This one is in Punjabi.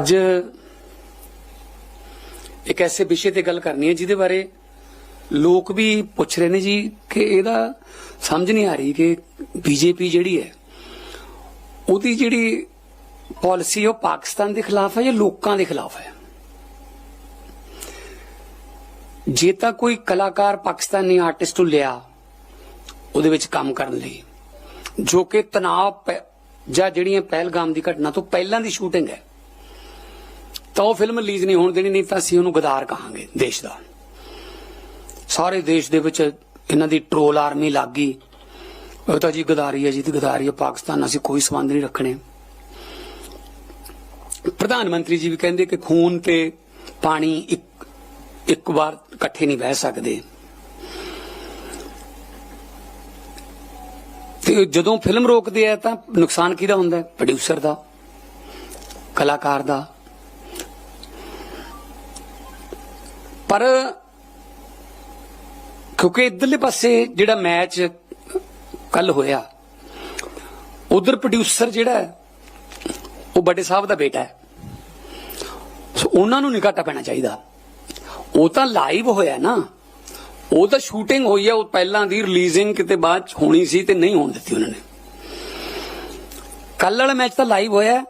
ਅੱਜ ਇੱਕ ਐਸੇ ਵਿਸ਼ੇ ਤੇ ਗੱਲ ਕਰਨੀ ਹੈ ਜਿਹਦੇ ਬਾਰੇ ਲੋਕ ਵੀ ਪੁੱਛ ਰਹੇ ਨੇ ਜੀ ਕਿ ਇਹਦਾ ਸਮਝ ਨਹੀਂ ਆ ਰਹੀ ਕਿ ਬੀਜੇਪੀ ਜਿਹੜੀ ਹੈ, ਉਹਦੀ ਜਿਹੜੀ ਪਾਲਿਸੀ ਉਹ ਪਾਕਿਸਤਾਨ ਦੇ ਖਿਲਾਫ ਹੈ ਜਾਂ ਲੋਕਾਂ ਦੇ ਖਿਲਾਫ ਹੈ? ਜੇ ਤਾਂ ਕੋਈ ਕਲਾਕਾਰ ਪਾਕਿਸਤਾਨੀ ਆਰਟਿਸਟ ਨੂੰ ਲਿਆ ਉਹਦੇ ਵਿੱਚ ਕੰਮ ਕਰਨ ਲਈ, ਜੋ ਕਿ ਤਣਾਅ ਪੈ- ਜਾਂ ਜਿਹੜੀਆਂ ਪਹਿਲਗਾਮ ਦੀ ਘਟਨਾ ਤੋਂ ਪਹਿਲਾਂ ਦੀ ਸ਼ੂਟਿੰਗ ਹੈ ਤਾਂ ਉਹ ਫਿਲਮ ਰਿਲੀਜ਼ ਨਹੀਂ ਹੋਣ ਦੇਣੀ, ਨਹੀਂ ਤਾਂ ਅਸੀਂ ਉਹਨੂੰ ਗਦਾਰ ਕਹਾਂਗੇ, ਦੇਸ਼ ਦਾ। ਸਾਰੇ ਦੇਸ਼ ਦੇ ਵਿੱਚ ਇਹਨਾਂ ਦੀ ਟ੍ਰੋਲ ਆਰਮੀ ਲੱਗ ਗਈ। ਉਹ ਤਾਂ ਜੀ ਗਦਾਰੀ ਹੈ ਜੀ, ਤੇ ਗਦਾਰੀ ਹੈ ਪਾਕਿਸਤਾਨ ਨਾਲ ਅਸੀਂ ਕੋਈ ਸੰਬੰਧ ਨਹੀਂ ਰੱਖਣੇ। ਪ੍ਰਧਾਨ ਮੰਤਰੀ ਜੀ ਵੀ ਕਹਿੰਦੇ ਕਿ ਖੂਨ ਤੇ ਪਾਣੀ ਇੱਕ ਇੱਕ ਵਾਰ ਇਕੱਠੇ ਨਹੀਂ ਬਹਿ ਸਕਦੇ। ਤੇ ਜਦੋਂ ਫਿਲਮ ਰੋਕਦੇ ਆ ਤਾਂ ਨੁਕਸਾਨ ਕਿਹਦਾ ਹੁੰਦਾ ਪ੍ਰੋਡਿਊਸਰ ਦਾ, ਕਲਾਕਾਰ ਦਾ। ਪਰ ਕਿਉਂਕਿ ਇਧਰਲੇ ਪਾਸੇ ਜਿਹੜਾ ਮੈਚ ਕੱਲ ਹੋਇਆ, ਉਧਰ ਪ੍ਰੋਡਿਊਸਰ ਜਿਹੜਾ ਉਹ ਵੱਡੇ ਸਾਹਿਬ ਦਾ ਬੇਟਾ ਹੈ। ਸੋ ਉਹਨਾਂ ਨੂੰ ਨਹੀਂ ਘਾਟਾ ਪੈਣਾ ਚਾਹੀਦਾ। ਉਹ ਤਾਂ ਲਾਈਵ ਹੋਇਆ ਨਾ। ਉਹ ਤਾਂ ਸ਼ੂਟਿੰਗ ਹੋਈ ਹੈ ਉਹ ਪਹਿਲਾਂ ਦੀ ਰਿਲੀਜ਼ਿੰਗ ਕਿਤੇ ਬਾਅਦ 'ਚ ਹੋਣੀ ਸੀ ਤੇ ਨਹੀਂ ਹੋਣ ਦਿੱਤੀ ਉਹਨਾਂ ਨੇ। ਕੱਲ ਵਾਲਾ ਮੈਚ ਤਾਂ ਲਾਈਵ ਹੋਇਆ।